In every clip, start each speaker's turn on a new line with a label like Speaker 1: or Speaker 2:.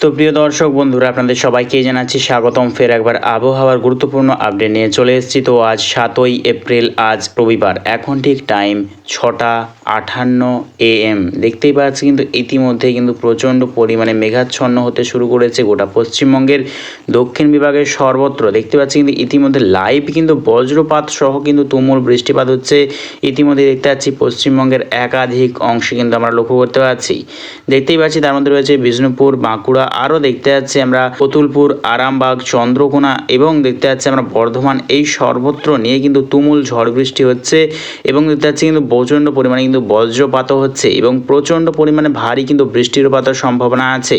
Speaker 1: তো প্রিয় দর্শক বন্ধুরা, আপনাদের সবাইকে জানাচ্ছি স্বাগতম। ফের একবার আবহাওয়ার গুরুত্বপূর্ণ আপডেট নিয়ে চলে এসেছি। তো আজ সাতই এপ্রিল, আজ রবিবার, এখন ঠিক টাইম ছটা আটান্ন এ এম। দেখতেই পাচ্ছি কিন্তু ইতিমধ্যে কিন্তু প্রচণ্ড পরিমাণে মেঘাচ্ছন্ন হতে শুরু করেছে গোটা পশ্চিমবঙ্গের দক্ষিণ বিভাগের সর্বত্র। দেখতে পাচ্ছি কিন্তু ইতিমধ্যে লাইভ কিন্তু বজ্রপাত সহ কিন্তু তুমুল বৃষ্টিপাত হচ্ছে। ইতিমধ্যে দেখতে পাচ্ছি পশ্চিমবঙ্গের একাধিক অংশে কিন্তু আমরা লক্ষ্য করতে পারছি। দেখতেই পাচ্ছি তার মধ্যে রয়েছে বিষ্ণুপুর, বাঁকুড়া আরও দেখতে পাচ্ছি আমরা কতুলপুর আরামবাগ, চন্দ্রকোনা এবং দেখতে যাচ্ছি আমরা বর্ধমান। এই সর্বত্র নিয়ে কিন্তু তুমুল ঝড় বৃষ্টি হচ্ছে এবং দেখতে পাচ্ছি কিন্তু প্রচণ্ড পরিমাণে কিন্তু বজ্রপাতও হচ্ছে এবং প্রচণ্ড পরিমাণে ভারী কিন্তু বৃষ্টিপাতের সম্ভাবনা আছে।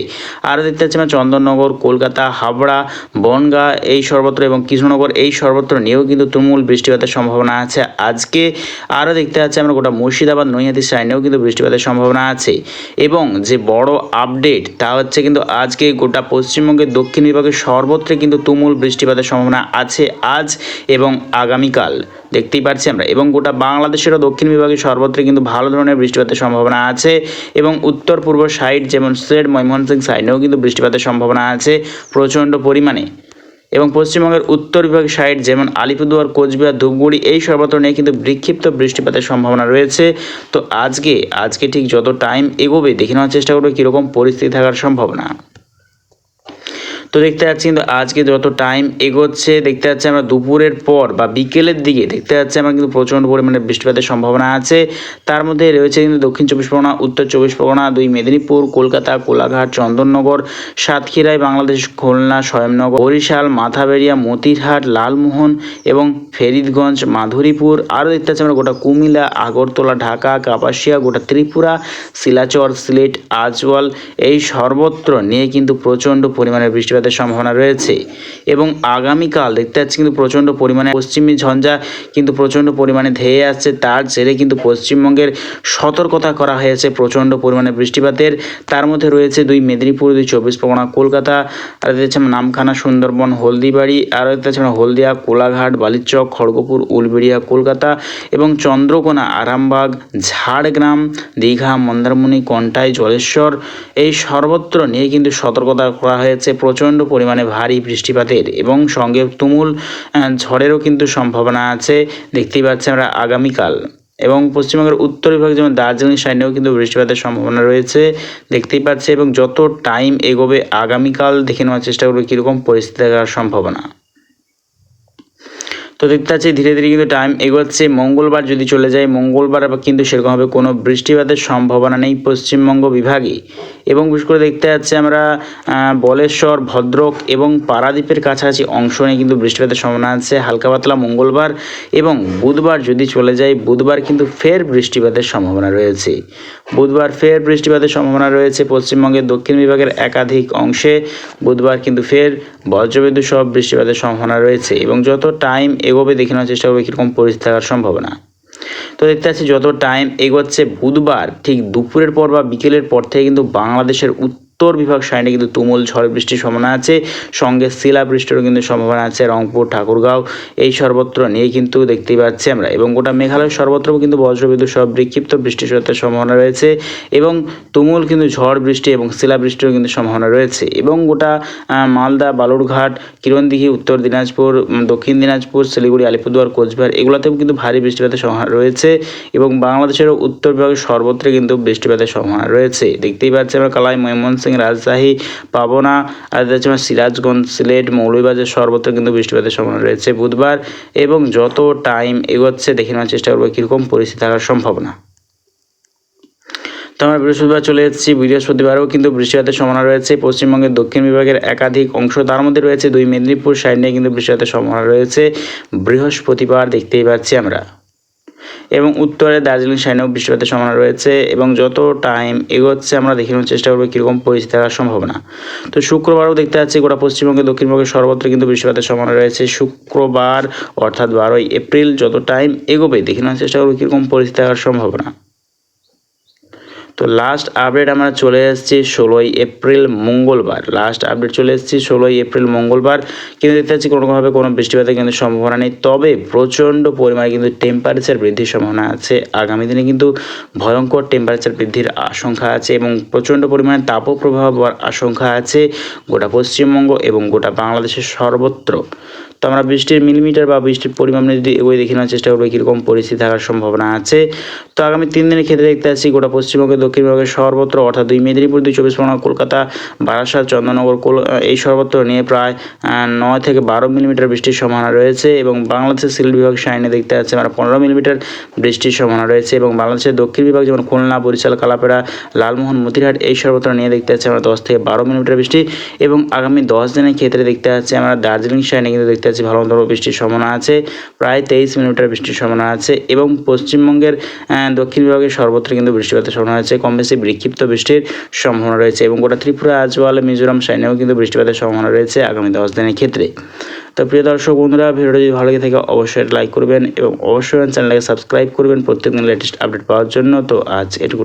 Speaker 1: আরও দেখতে পাচ্ছি আমরা চন্দননগর, কলকাতা, হাবড়া, বনগা এই সর্বত্র এবং কৃষ্ণনগর এই সর্বত্র নিয়েও কিন্তু তুমুল বৃষ্টিপাতের সম্ভাবনা আছে। আজকে আরও দেখতে পাচ্ছি আমরা গোটা মুর্শিদাবাদ, নৈহাটি সাইডেও কিন্তু বৃষ্টিপাতের সম্ভাবনা আছে এবং যে বড় আপডেট তা হচ্ছে কিন্তু আজকে গোটা পশ্চিমবঙ্গের দক্ষিণ বিভাগের সর্বত্রে কিন্তু তুমুল বৃষ্টিপাতের সম্ভাবনা আছে আজ এবং আগামীকাল। দেখতেই পাচ্ছি আমরা। এবং গোটা বাংলাদেশেরও দক্ষিণ বিভাগে সর্বত্র কিন্তু ভালো ধরনের বৃষ্টিপাতের সম্ভাবনা আছে এবং উত্তর পূর্ব সাইড যেমন সিলেট ময়মনসিং সাইডেও কিন্তু বৃষ্টিপাতের সম্ভাবনা আছে প্রচণ্ড পরিমাণে। এবং পশ্চিমবঙ্গের উত্তর বিভাগের সাইড যেমন আলিপুরদুয়ার, কোচবিহার, ধূপগুড়ি, এই সর্বত্র নিয়ে কিন্তু বিক্ষিপ্ত বৃষ্টিপাতের সম্ভাবনা রয়েছে। তো আজকে আজকে ঠিক যত টাইম এগোবে, দেখে নেওয়ার চেষ্টা করবে কীরকম পরিস্থিতি থাকার সম্ভাবনা। তো দেখতে পাচ্ছি কিন্তু আজকে যত টাইম এগোচ্ছে, দেখতে পাচ্ছি আমরা দুপুরের পর বা বিকেলের দিকে দেখতে পাচ্ছি আমরা কিন্তু প্রচণ্ড পরিমাণে বৃষ্টিপাতের সম্ভাবনা আছে। তার মধ্যে রয়েছে কিন্তু দক্ষিণ চব্বিশ পরগনা, উত্তর চব্বিশ পরগনা, দুই মেদিনীপুর, কলকাতা, কোলাঘাট, চন্দননগর সাতক্ষীরায় বাংলাদেশ, খুলনা, স্বয়ংনগর, বরিশাল, মাথাবেড়িয়া, মতিরহাট, লালমোহন এবং ফেরিদগঞ্জ, মাধুরীপুর। আরও দেখতে পাচ্ছি আমরা গোটা কুমিল্লা, আগরতলা, ঢাকা, কাপাসিয়া, গোটা ত্রিপুরা, শিলাচর, সিলেট, আজওয়াল, এই সর্বত্র নিয়ে কিন্তু প্রচণ্ড পরিমাণে বৃষ্টিপাতের সম্ভাবনা রয়েছে। এবং আগামীকাল দেখতে পাচ্ছি কিন্তু প্রচণ্ড পরিমাণে পশ্চিমী ঝঞ্ঝা কিন্তু প্রচণ্ড পরিমাণে ধেয়ে আসছে। তার জেরে কিন্তু পশ্চিমবঙ্গের সতর্কতা করা হয়েছে প্রচণ্ড পরিমাণে বৃষ্টিপাতের। তার মধ্যে রয়েছে দুই মেদিনীপুর, দুই চব্বিশ পরগনা, কলকাতা। আর দেখতে নামখানা, সুন্দরবন, হলদিবাড়ি। আর দেখতে হলদিয়া, কোলাঘাট, বালিচক, খড়গপুর, উলবেড়িয়া, কলকাতা এবং চন্দ্রকোনা, আরামবাগ, ঝাড়গ্রাম, দীঘা, মন্দারমণি, কন্টাই, জলেশ্বর। এই সর্বত্র নিয়ে কিন্তু সতর্কতা করা হয়েছে। প্রচণ্ড পরিমাণে ভারী বৃষ্টিপাতের এবং সঙ্গে তুমুল ঝড়েরও কিন্তু সম্ভাবনা আছে। দেখতেই পাচ্ছি আমরা আগামীকাল এবং পশ্চিমবঙ্গের উত্তর বিভাগ যেমন দার্জিলিং সাইডেও কিন্তু বৃষ্টিপাতের সম্ভাবনা রয়েছে। দেখতেই পাচ্ছি এবং যত টাইম এগোবে, আগামীকাল দেখে নেওয়ার চেষ্টা করবে কীরকম পরিস্থিতি থাকার সম্ভাবনা। তো দেখতে পাচ্ছি ধীরে ধীরে কিন্তু টাইম এগোচ্ছে। মঙ্গলবার যদি চলে যায়, মঙ্গলবার আবার কিন্তু সেরকমভাবে কোনো বৃষ্টিপাতের সম্ভাবনা নেই পশ্চিমবঙ্গ বিভাগে। এবং বিশেষ করে দেখতে পাচ্ছি আমরা বলেশ্বর, ভদ্রক এবং পারাদ্বীপের কাছাকাছি অংশ নিয়ে কিন্তু বৃষ্টিপাতের সম্ভাবনা আছে। হালকা পাতলা মঙ্গলবার এবং বুধবার যদি চলে যায়, বুধবার কিন্তু ফের বৃষ্টিপাতের সম্ভাবনা রয়েছে। বুধবার ফের বৃষ্টিপাতের সম্ভাবনা রয়েছে পশ্চিমবঙ্গের দক্ষিণ বিভাগের একাধিক অংশে। বুধবার কিন্তু ফের বজ্রবিদ্যুৎ সহ বৃষ্টিপাতের সম্ভাবনা রয়েছে। এবং যত টাইম এগোবে দেখে নেওয়ার চেষ্টা করবে, কীরকম পরিস্থিতি থাকার সম্ভাবনা। তো দেখতে পাচ্ছি, যত টাইম এগোচ্ছে, বুধবার ঠিক দুপুরের পর বা বিকেলের পর থেকে কিন্তু বাংলাদেশের উত্তর বিভাগ সাইডে কিন্তু তুমুল ঝড় বৃষ্টির সম্ভাবনা আছে। সঙ্গে শিলাবৃষ্টিরও কিন্তু সম্ভাবনা আছে রংপুর, ঠাকুরগাঁও। এই সর্বত্র নিয়ে কিন্তু দেখতেই পাচ্ছি আমরা। এবং গোটা মেঘালয় সর্বত্র কিন্তু বজ্রবিদ্যুৎ সহ বিক্ষিপ্ত বৃষ্টির সম্ভাবনা রয়েছে। এবং তুমুল কিন্তু ঝড় বৃষ্টি এবং শিলাবৃষ্টিরও কিন্তু সম্ভাবনা রয়েছে। এবং গোটা মালদা, বালুরঘাট, কিরণদিঘি, উত্তর দিনাজপুর দক্ষিণ দিনাজপুর, শিলিগুড়ি, আলিপুরদুয়ার, কোচবিহার এগুলোতেও কিন্তু ভারী বৃষ্টিপাতের সম্ভাবনা রয়েছে। এবং বাংলাদেশেরও উত্তর বিভাগের সর্বত্র কিন্তু বৃষ্টিপাতের সম্ভাবনা রয়েছে। দেখতেই পাচ্ছি আমরা কালাই, ময়মনসিংহ রাজশাহী, পাবনা আর আমরা সিরাজগঞ্জ সিলেট, মৌলভীবাজার সর্বত্র কিন্তু বৃষ্টিপাতের সম্ভাবনা রয়েছে বুধবার এবং যত টাইম এগোচ্ছে দেখে নেওয়ার চেষ্টা করব কীরকম পরিস্থিতি থাকার সম্ভাবনা। তো আমরা বৃহস্পতিবার চলে এসেছি, বৃহস্পতিবারও কিন্তু বৃষ্টিপাতের সম্ভাবনা রয়েছে। পশ্চিমবঙ্গের দক্ষিণ বিভাগের একাধিক অংশ তার মধ্যে রয়েছে। দুই মেদিনীপুর সাইড নিয়ে কিন্তু বৃষ্টিপাতের সম্ভাবনা রয়েছে। বৃহস্পতিবার দেখতেই পাচ্ছি আমরা। এবং উত্তরে দার্জিলিং সাইনেও বৃষ্টিপাতের সম্ভাবনা রয়েছে এবং যত টাইম এগোচ্ছে আমরা দেখে নেওয়ার চেষ্টা করব কীরকম পরিস্থিতি থাকার সম্ভাবনা। তো শুক্রবারও দেখতে পাচ্ছি গোটা পশ্চিমবঙ্গে দক্ষিণবঙ্গে সর্বত্র কিন্তু বৃষ্টিপাতের সম্ভাবনা রয়েছে। শুক্রবার অর্থাৎ বারোই এপ্রিল যত টাইম এগোবে দেখে নেওয়ার চেষ্টা করব কীরকম পরিস্থিতি থাকার সম্ভাবনা। তো লাস্ট আপডেট আমরা চলে এসেছি ষোলোই এপ্রিল মঙ্গলবার। লাস্ট আপডেট চলে এসেছি ষোলোই এপ্রিল মঙ্গলবার। কিন্তু দেখতে পাচ্ছি কোনোভাবে কোনো বৃষ্টিপাতের কিন্তু সম্ভাবনা নেই। তবে প্রচণ্ড পরিমাণে কিন্তু টেম্পারেচার বৃদ্ধির সম্ভাবনা আছে। আগামী দিনে কিন্তু ভয়ঙ্কর টেম্পারেচার বৃদ্ধির আশঙ্কা আছে এবং প্রচণ্ড পরিমাণে তাপপ্রবাহ হওয়ার আশঙ্কা আছে গোটা পশ্চিমবঙ্গ এবং গোটা বাংলাদেশের সর্বত্র। তো আমরা বৃষ্টির মিলিমিটার বা বৃষ্টির পরিমাণ যদি এগোয়ে দেখে নেওয়ার চেষ্টা করব, কীরকম পরিস্থিতি থাকার সম্ভাবনা আছে। তো আগামী তিন দিনের ক্ষেত্রে দেখতে পাচ্ছি গোটা পশ্চিমবঙ্গের দক্ষিণবঙ্গের সর্বত্র অর্থাৎ দুই মেদিনীপুর, দুই চব্বিশ পরগনা, কলকাতা, বারাসাত চন্দ্রনগর এই সর্বত্র নিয়ে প্রায় নয় থেকে বারো মিলিমিটার বৃষ্টির সম্ভাবনা রয়েছে এবং বাংলাদেশের সিলেট বিভাগ সাইনে দেখতে পাচ্ছি আমরা পনেরো মিলিমিটার বৃষ্টির সম্ভাবনা রয়েছে এবং বাংলাদেশের দক্ষিণ বিভাগ যেমন খুলনা, বরিশাল, কালাপেড়া, লালমোহন, মতিরহাট, এই সর্বত্র নিয়ে দেখতে পাচ্ছি আমরা দশ থেকে বারো মিলিমিটার বৃষ্টি এবং আগামী দশ দিনের ক্ষেত্রে দেখতে পাচ্ছি আমরা দার্জিলিং সাইনে কিন্তু দেখতে পাচ্ছি ভালো মতো বৃষ্টির সম্ভাবনা আছে, প্রায় তেইশ মিলিমিটার বৃষ্টির সম্ভাবনা আছে এবং পশ্চিমবঙ্গের দক্ষিণ বিভাগের সর্বত্র কিন্তু বৃষ্টিপাতের সম্ভাবনা আছে কম বেশি বিক্ষিপ্ত বৃষ্টির সম্ভাবনা রয়েছে এবং গোটা ত্রিপুরা, আজওয়াল, মিজোরাম, সাইনেও কিন্তু বৃষ্টিপাতের সম্ভাবনা রয়েছে আগামী দশ দিনের ক্ষেত্রে। তো প্রিয় দর্শক বন্ধুরা, ভিডিওটি যদি ভালো লেগে থাকে অবশ্যই লাইক করবেন এবং অবশ্যই চ্যানেলটাকে সাবস্ক্রাইব করবেন প্রত্যেকদিন লেটেস্ট আপডেট পাওয়ার জন্য। তো আজ এটুকু